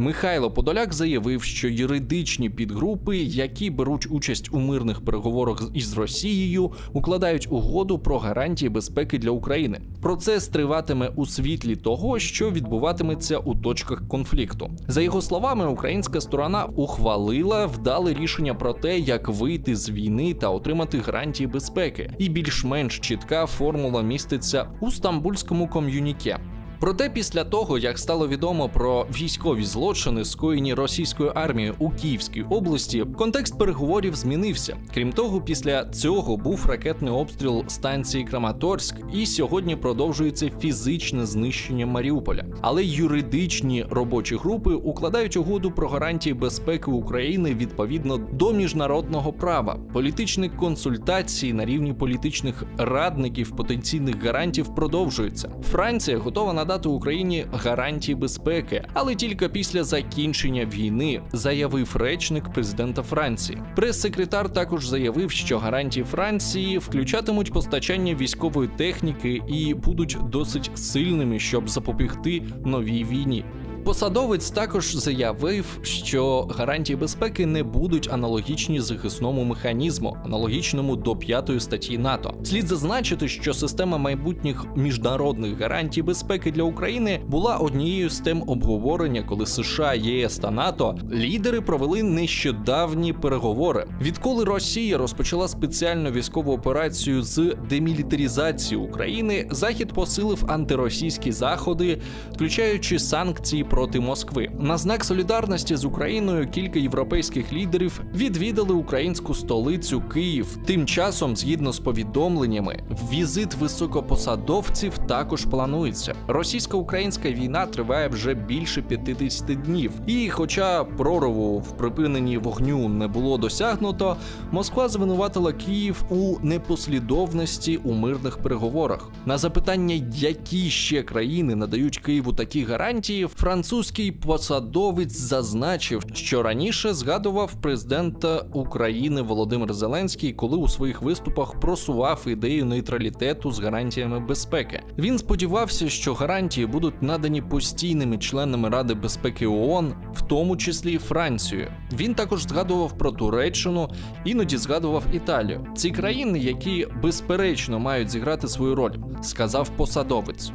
Михайло Подоляк заявив, що юридичні підгрупи, які беруть участь у мирних переговорах із Росією, укладають угоду про гарантії безпеки для України. Процес триватиме у світлі того, що відбуватиметься у точках конфлікту. За його словами, українська сторона ухвалила вдале рішення про те, як вийти з війни та отримати гарантії безпеки, і більш-менш чітка формула міститься у стамбульському ком'юніке. Проте після того, як стало відомо про військові злочини, скоєні російською армією у Київській області, контекст переговорів змінився. Крім того, після цього був ракетний обстріл станції Краматорськ, і сьогодні продовжується фізичне знищення Маріуполя. Але юридичні робочі групи укладають угоду про гарантії безпеки України відповідно до міжнародного права. Політичні консультації на рівні політичних радників потенційних гарантів продовжуються. Франція готова надати Україні гарантії безпеки, але тільки після закінчення війни, заявив речник президента Франції. Прес-секретар також заявив, що гарантії Франції включатимуть постачання військової техніки і будуть досить сильними, щоб запобігти новій війні. Посадовець також заявив, що гарантії безпеки не будуть аналогічні захисному механізму, аналогічному до п'ятої статті НАТО. Слід зазначити, що система майбутніх міжнародних гарантій безпеки для України була однією з тем обговорення, коли США, ЄС та НАТО лідери провели нещодавні переговори. Відколи Росія розпочала спеціальну військову операцію з демілітаризації України, Захід посилив антиросійські заходи, включаючи санкції проти Москви. На знак солідарності з Україною кілька європейських лідерів відвідали українську столицю Київ. Тим часом, згідно з повідомленнями, візит високопосадовців також планується. Російсько-українська війна триває вже більше 50 днів. І, хоча прориву в припиненні вогню не було досягнуто, Москва звинуватила Київ у непослідовності у мирних переговорах. На запитання, які ще країни надають Києву такі гарантії, французький посадовець зазначив, що раніше згадував президента України Володимир Зеленський, коли у своїх виступах просував ідею нейтралітету з гарантіями безпеки. Він сподівався, що гарантії будуть надані постійними членами Ради безпеки ООН, в тому числі Францією. Він також згадував про Туреччину, іноді згадував Італію. Ці країни, які безперечно мають зіграти свою роль, сказав посадовець.